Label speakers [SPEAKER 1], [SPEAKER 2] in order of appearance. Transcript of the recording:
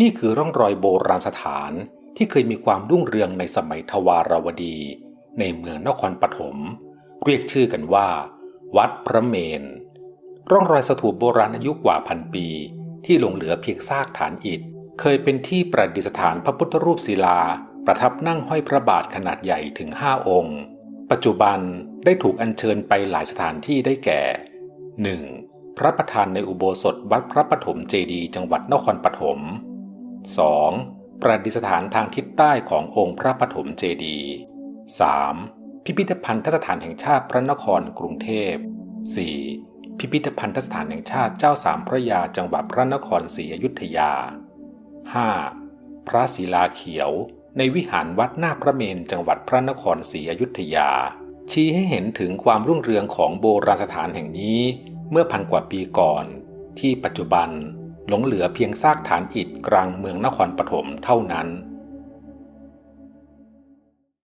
[SPEAKER 1] นี่คือร่องรอยโบราณสถานที่เคยมีความรุ่งเรืองในสมัยทวารวดี ในเมืองนครปฐมเรียกชื่อกันว่า วัดพระเมน ร่องรอยสถูปโบราณอายุกว่าพันปี ที่หลงเหลือเพียงซากฐานอิฐ เคยเป็นที่ประดิษฐานพระพุทธรูปศิลา ประทับนั่งห้อยพระบาทขนาดใหญ่ถึงห้าองค์ ปัจจุบันได้ถูกอัญเชิญไปหลายสถานที่ได้แก่ 1. พระประธานในอุโบสถวัดพระปฐมเจดีจังหวัดนครปฐม 2. ประดิษฐานทางทิศใต้ขององค์พระปฐมเจดีย์ 3. พิพิธภัณฑสถานแห่งชาติพระนครกรุงเทพ 4. พิพิธภัณฑสถานแห่งชาติเจ้าสามพระยาจังหวัดพระนครศรีอยุธยา 5. พระศิลาเขียวในวิหารวัดนาคพระเมนจังหวัดพระนครศรีอยุธยา ชี้ให้เห็นถึงความรุ่งเรืองของโบราณสถานแห่งนี้ เมื่อพันกว่าปีก่อน ที่ปัจจุบัน หลงเหลือเพียงซากฐานอิฐกลางเมืองนครปฐมเท่านั้น